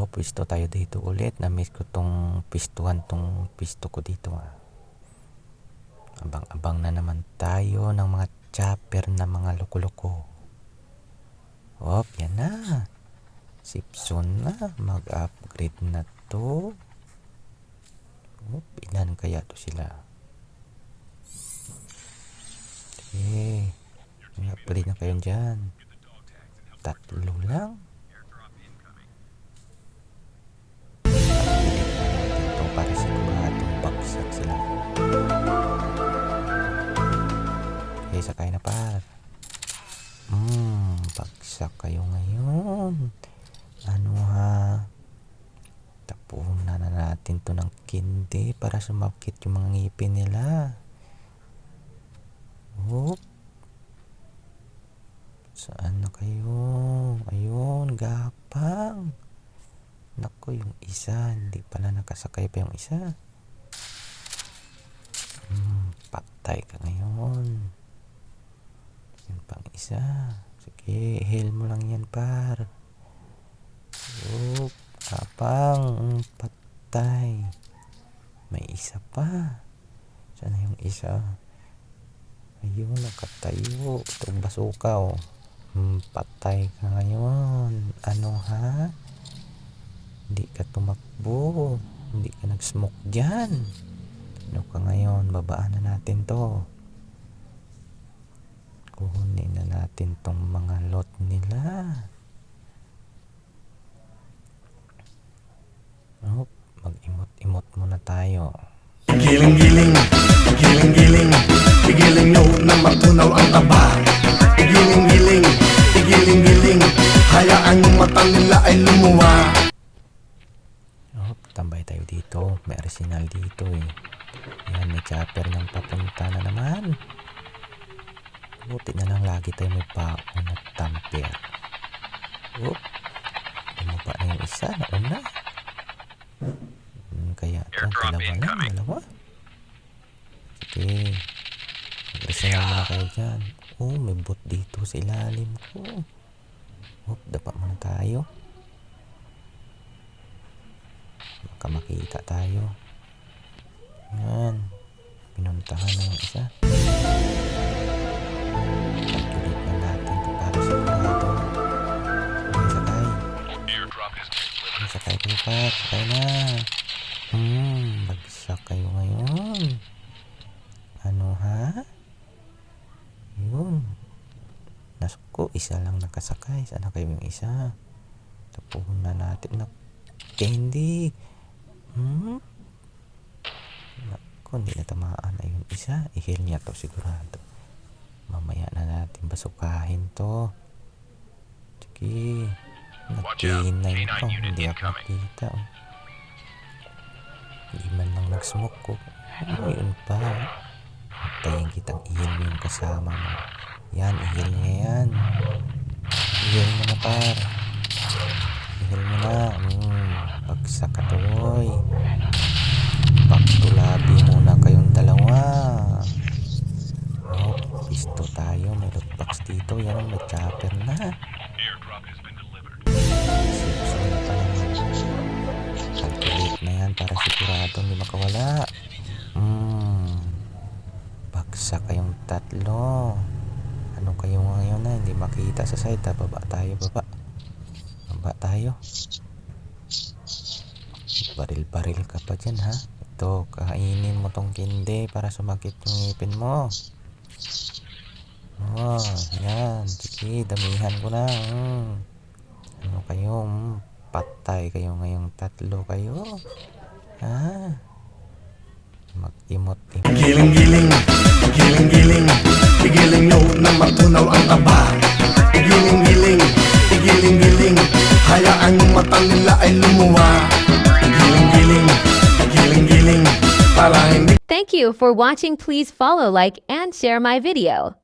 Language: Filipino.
Oh, pisto tayo dito ulit. Na-miss ko tong pistuhan tong pisto ko dito ah. Abang-abang na naman tayo ng mga chopper na mga loko-loko. Oh, yan na. Sipson na. Mag-upgrade na to. Oh, ilan kaya to sila? Okay. Mag-upgrade na kayo dyan. Tatlo lang. Bagsak sila. Okay, sakay na par. Hmm, bagsak kayo ngayon. Ano ha? Tapunan na natin to ng kindi para sumakit yung mga ngipin nila. Oop. Saan na kayo? Ayun, gapang. Nako, yung isa. Hindi pala nakasakay pa yung isa. Patay ka ngayon. Yung pang isa. Sige, heal mo lang yan, par. Oop, gapang. Mm, Patay. May isa pa. Saan na yung isa? Ayun, nakatayo. Itong basuka, oh. Hmm, patay ka ngayon. Ano, ha? Hindi ka tumakbo. Hindi ka nag-smoke dyan. Ano ka ngayon? Babaan na natin to. Kuhunin na natin tong mga lot nila. Oh, mag-imot-imot muna tayo. Giling-giling, giling-giling Igiling nyo na matunaw ang taba Igiling-giling, igiling-giling Hayaan yung mata nila ay lumuwa Oh, tambay tayo dito. May arsenal dito eh. Yan, may chopper ng papunta na naman. Buti na lang lagi tayo may baon at tamper. Oh, bumaba na yung isa. Nauna. Hmm, kaya ito, dalawa lang. Dalawa. Sige. Mag-arsenal muna kayo dyan. Oh, may bot dito sa ilalim ko. Oh, dapa muna tayo. Baka makita tayo. Yan. Pinuntahan na yung isa. Calculate na natin ito para sigurado. Okay, sakay. Okay, sakay kayo pa. Sakay na. Hmm, bagsak kayo ngayon. Ano ha? Yun. Nasko, isa lang nakasakay. Sana kayo yung isa? Tapuhin na natin na candy. Hmm? Naku, hindi na tamaan na yung isa. I-heal niya to sigurado. Mamaya na natin basukahin to. Sige. Nag-K9 pa. Hindi ako nakita. oh. Hindi man lang nag-smoke ko. Ano yun pa? Tayin kitang i-heal mo yung kasama mo. Yan, i-heal niya yan. I-heal mo na par. I-heal mo na. Hmm, bagsak ka tuloy. Paktulabi muna kayong dalawa. Oh, pisto tayo. May loot box dito. Yan, may chopper na. Sipso na pa naman. Calculate na yan para sigurado hindi makawala. Hmm. Bagsak kayong tatlo. Ano kayo ngayon na hindi makita sa side ha? Baba tayo, baba. Baba tayo. Baril-baril ka pa dyan ha. Ito, kainin kinde para sumakit yung ngipin mo. Oh, yan. Sige, damihan ko na. Hmm. Ano kayo? Hmm, patay kayo ngayong tatlo kayo. Ha? Mag-imot-imot. Giling-giling, giling-giling Igiling nyo na matunaw ang taba Igiling-giling, igiling-giling Hayaan yung mata nila ay lumuwa Igiling-giling, igiling-giling Para hindi Thank you for watching. Please follow, like, and share my video.